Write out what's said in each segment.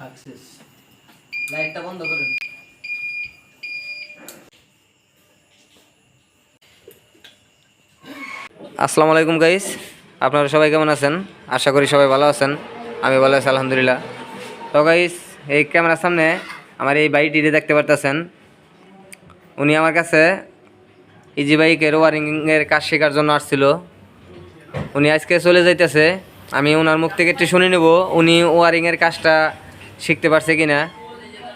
Success লাইটটা বন্ধ করুন। আসসালামু আলাইকুম গাইস আপনারা সবাই কেমন আছেন? আশা করি সবাই ভালো আছেন। আমি ভালো আছি, আলহামদুলিল্লাহ। তো গাইস এই ক্যামেরার সামনে আমার এই বাইকটি দেখতে পারতেছেন, উনি আমার কাছে ইজি বাইকের ওয়ারিংয়ের কাজ শেখার জন্য আসছিল। উনি আজকে চলে যাইতেছে। আমি ওনার মুখ থেকে একটু শুনে নেব। উনি ওয়ারিংয়ের কাজটা শিখতে পারছে কি না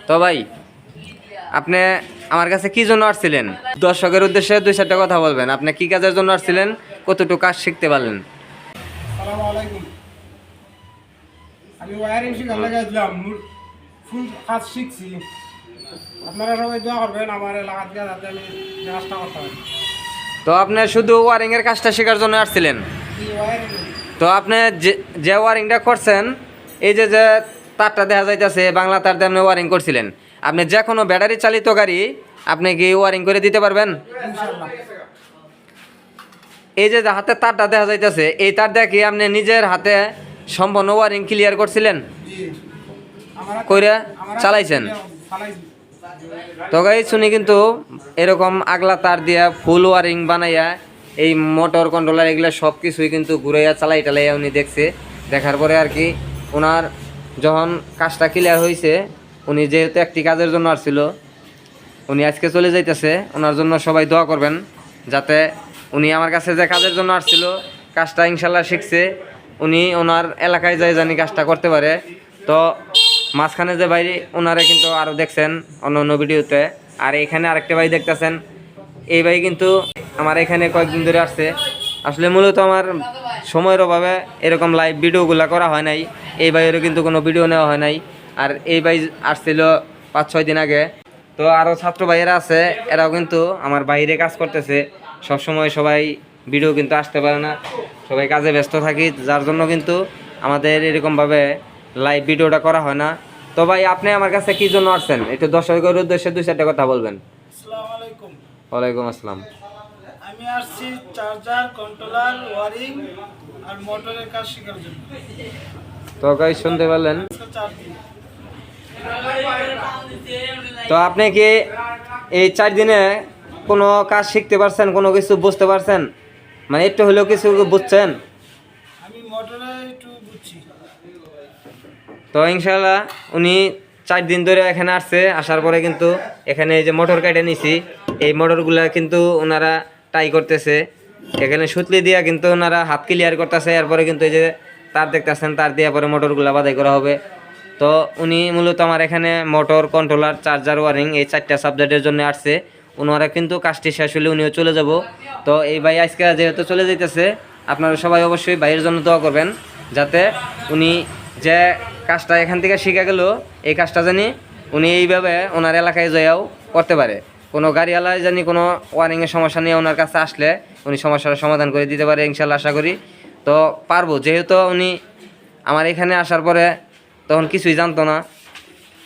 তো ভাই আপনি আমার কাছে কি জন্য আসছিলেন? দর্শকের উদ্দেশ্যে দুই চারটা কথা বলবেন। আপনি কি কাজের জন্য আসছিলেন? কতটুকু কাজ শিখতে পারলেন? আমি ওয়ারিং শিখার লাগাইছিলাম ফুল কাজ শিখছি। আপনারা সবাই দোয়া করবেন আমার এলাকা থেকে যাতে আমি কাজটা করতে পারি। তো আপনি শুধু ওয়ারিংয়ের কাজটা শেখার জন্য আসছিলেন? তো আপনি যে যে ওয়ারিংটা করছেন এই যে যে তারটা দেখা যাইতেছে বাংলা তার দিয়ে আপনি ওয়ারিং করছিলেন। আপনি যে কোনো ব্যাটারি চালিত গাড়ি আপনি কি ওয়ারিং করে দিতে পারবেন? এই যে হাতে তারটা দেখা যাইতেছে এই তার দিয়ে কি আপনি নিজের হাতে সম্পূর্ণ ওয়ারিং ক্লিয়ার করছিলেন? কইরা চালাইছেন? চালাইছি। তো গাই শুনি কিন্তু এরকম আগলা তার দিয়া ফুল ওয়ারিং বানাইয়া এই মোটর কন্ট্রোলার এগুলো সব কিছুই কিন্তু ঘুরাইয়া চালাই টালাইয়া উনি দেখছে। দেখার পরে আর কি ওনার যখন কাজটা ক্লিয়ার হয়েছে উনি যেহেতু একটি কাজের জন্য আসছিল, উনি আজকে চলে যাইতেছে, ওনার জন্য সবাই দোয়া করবেন, যাতে উনি আমার কাছে যে কাজের জন্য আসছিল, কাজটা ইনশাল্লাহ শিখছে, উনি ওনার এলাকায় যায় জানি কাজটা করতে পারে। তো মাঝখানে যে ভাই ওনারা কিন্তু আরও দেখছেন অন্য অন্য ভিডিওতে, আর এখানে আরেকটা ভাই দেখতেছেন, এই ভাই কিন্তু আমার এখানে কয়েকদিন ধরে আসছে। আসলে মূলত আমার সময়ের অভাবে এরকম লাইভ ভিডিওগুলো করা হয় নাই। এই ভাইয়েরও কিন্তু কোনো ভিডিও নেওয়া হয় নাই। আর এই ভাই আসছিল পাঁচ ছয় দিন আগে। তো আরও ছাত্র ভাইয়েরা আছে এরাও কিন্তু আমার বাইরে কাজ করতেছে। সব সময় সবাই ভিডিও কিন্তু আসতে পারে না। সবাই কাজে ব্যস্ত থাকি যার জন্য কিন্তু আমাদের এরকমভাবে লাইভ ভিডিওটা করা হয় না। তো ভাই আপনি আমার কাছে কি জন্য আসছেন? একটু দর্শকের উদ্দেশ্যে দুই চারটা কথা বলবেন। ওয়ালাইকুম আসসালাম। আমি আসছি চার্জার কন্ট্রোলার ওয়ারিং আর মোটরের কাজ শেখার জন্য। তো গাই শুনতে পারলেন। তো আপনি কি এই চার দিনে কোনো কাজ শিখতে পারছেন কোনো কিছু বুঝতে পারছেন? মানে একটু হলেও কিছু বুঝছেন? তো ইনশাল্লাহ উনি চার দিন ধরে এখানে আসছে আসার পরে কিন্তু এখানে এই যে মোটর কেটে নিছি। এই মোটরগুলা কিন্তু ওনারা টাই করতেছে। এখানে সুতলি দিয়া কিন্তু ওনারা হাত ক্লিয়ার করতেছে এরপরে কিন্তু এই যে তার দেখতেছেন, তার দিয়ে পরে মোটরগুলো বাদাই করা হবে। তো উনি মূলত আমার এখানে মোটর কন্ট্রোলার চার্জার ওয়ারিং এই চারটা সাবজেক্টের জন্য আসছে। ওনারা কিন্তু কাজটি শেষ হলে উনিও চলে যাব। তো এই ভাই আজকে যেহেতু চলে যাইতেছে, আপনারা সবাই অবশ্যই ভাইয়ের জন্য দোয়া করবেন, যাতে উনি যে কাজটা এখান থেকে শিখে গেল, এই কাজটা জানি উনি এইভাবে ওনার এলাকায় যাইয়াও করতে পারে। কোনো গাড়িওয়ালায় জানি কোনো ওয়ারিংয়ের সমস্যা নিয়ে ওনার কাছে আসলে উনি সমস্যার সমাধান করে দিতে পারে, ইনশাল্লাহ আশা করি। তো পারব। যেহেতু উনি আমার এখানে আসার পরে তখন কিছুই জানতো না।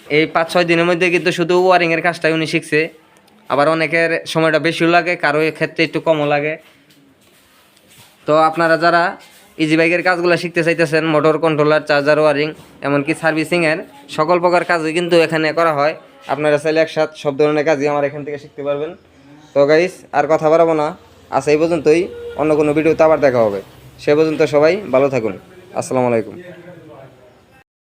এই পাঁচ ছয় দিনের মধ্যে কিন্তু শুধু ওয়ারিংয়ের কাজটাই উনি শিখছে। আবার অনেকের সময়টা বেশিও লাগে, কারও ক্ষেত্রে একটু কমও লাগে। তো আপনারা যারা ইজি বাইকের কাজগুলো শিখতে চাইতেছেন মোটর কন্ট্রোলার চার্জার ওয়ারিং এমনকি সার্ভিসিংয়ের সকল প্রকার কাজই কিন্তু এখানে করা হয়। আপনারা চাইলে একসাথে সব ধরনের কাজই আমার এখান থেকে শিখতে পারবেন। তো গাইস আর কথা বাড়াবো না। আচ্ছা এই পর্যন্তই। অন্য কোনো ভিডিওতে আবার দেখা হবে। সে পর্যন্ত সবাই ভালো থাকুন। আসসালামু আলাইকুম।